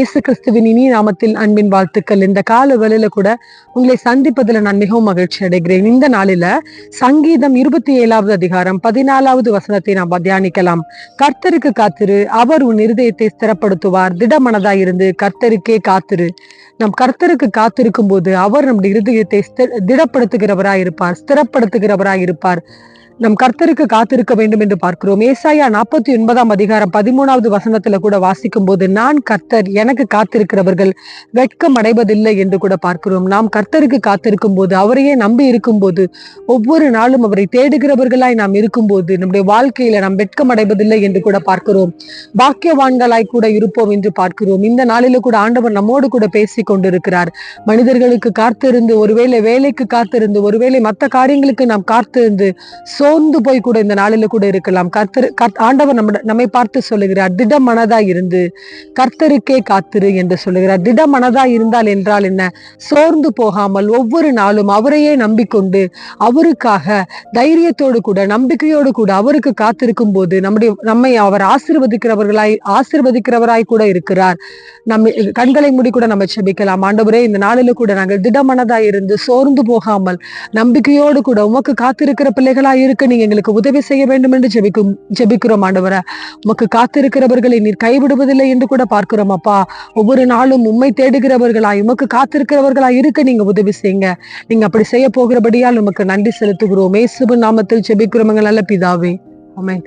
இயேசு கிறிஸ்துவின் இனிய நாமத்தில் அன்பின் வாழ்த்துக்கள். இந்த கால வேலையில கூட உங்களை சந்திப்பதில் நான் மிகவும் மகிழ்ச்சி அடைகிறேன். இந்த நாளில சங்கீதம் இருபத்தி ஏழாவது அதிகாரம் பதினாலாவது வசனத்தை நாம் தியானிக்கலாம். கர்த்தருக்கு காத்திரு அவர் உன் இருதயத்தை ஸ்திரப்படுத்துவார். திடமனதாயிருந்து கர்த்தருக்கே காத்திரு. நம் கர்த்தருக்கு காத்திருக்கும் போது அவர் நம்முடைய இருதயத்தை திடப்படுத்துகிறவராய் இருப்பார் ஸ்திரப்படுத்துகிறவராய் இருப்பார் நம் கர்த்தருக்கு காத்திருக்க வேண்டும் என்று பார்க்கிறோம். ஏசாயா நாற்பத்தி ஒன்பதாம் அதிகாரம் பதிமூணாவது வசனத்துல கூட வாசிக்கும் போது நான் கர்த்தர் எனக்கு காத்திருக்கிறவர்கள் வெட்கம் அடைவதில்லை என்று கூட பார்க்கிறோம். நாம் கர்த்தருக்கு காத்திருக்கும் போது அவரையே நம்பி இருக்கும் போது ஒவ்வொரு நாளும் அவரை தேடுகிறவர்களாய் நாம் இருக்கும்போது நம்முடைய வாழ்க்கையில நாம் வெட்கம் அடைவதில்லை என்று கூட பார்க்கிறோம். பாக்கியவான்களாய் கூட இருப்போம் என்று பார்க்கிறோம். இந்த நாளில கூட ஆண்டவர் நம்மோடு கூட பேசி கொண்டிருக்கிறார். மனிதர்களுக்கு காத்திருந்து ஒருவேளை வேலைக்கு காத்திருந்து ஒருவேளை மற்ற காரியங்களுக்கு நாம் காத்திருந்து சோர்ந்து போய் கூட இந்த நாளில கூட இருக்கலாம். கர்த்தர் கர்த்- ஆண்டவர் நம்ம நம்மை பார்த்து சொல்லுகிறார் திட மனதா இருந்து கர்த்தருக்கே காத்திரு என்று சொல்லுகிறார். திட மனதா இருந்தால் என்றால் என்ன? சோர்ந்து போகாமல் ஒவ்வொரு நாளும் அவரையே நம்பிக்கொண்டு அவருக்காக தைரியத்தோடு கூட நம்பிக்கையோடு கூட அவருக்கு காத்திருக்கும் போது நம்முடைய நம்மை அவர் ஆசிர்வதிக்கிறவர்களாய் ஆசிர்வதிக்கிறவராய் கூட இருக்கிறார். நம்ம கண்களை மூடி கூட நம்ம செபிக்கலாம். ஆண்டவரே இந்த நாளில கூட நாங்கள் திடமனதா இருந்து சோர்ந்து போகாமல் நம்பிக்கையோடு கூட உமக்கு காத்திருக்கிற பிள்ளைகளா இருக்க அதற்கு நீங்க எங்களுக்கு உதவி செய்ய வேண்டும் என்று ஜெபிக்கும் ஜெபிக்கிறோம் ஆண்டவர. உமக்கு காத்திருக்கிறவர்களை நீர் கைவிடுவதில்லை என்று கூட பார்க்கிறோம் அப்பா. ஒவ்வொரு நாளும் உண்மை தேடுகிறவர்களா உமக்கு காத்திருக்கிறவர்களா இருக்க நீங்க உதவி செய்யுங்க. நீங்க அப்படி செய்ய போகிறபடியால் உமக்கு நன்றி செலுத்துகிறோம். மேசுபு நாமத்தில் ஜெபிக்கிறோம் எங்கள் நல்ல பிதாவே. அமேன்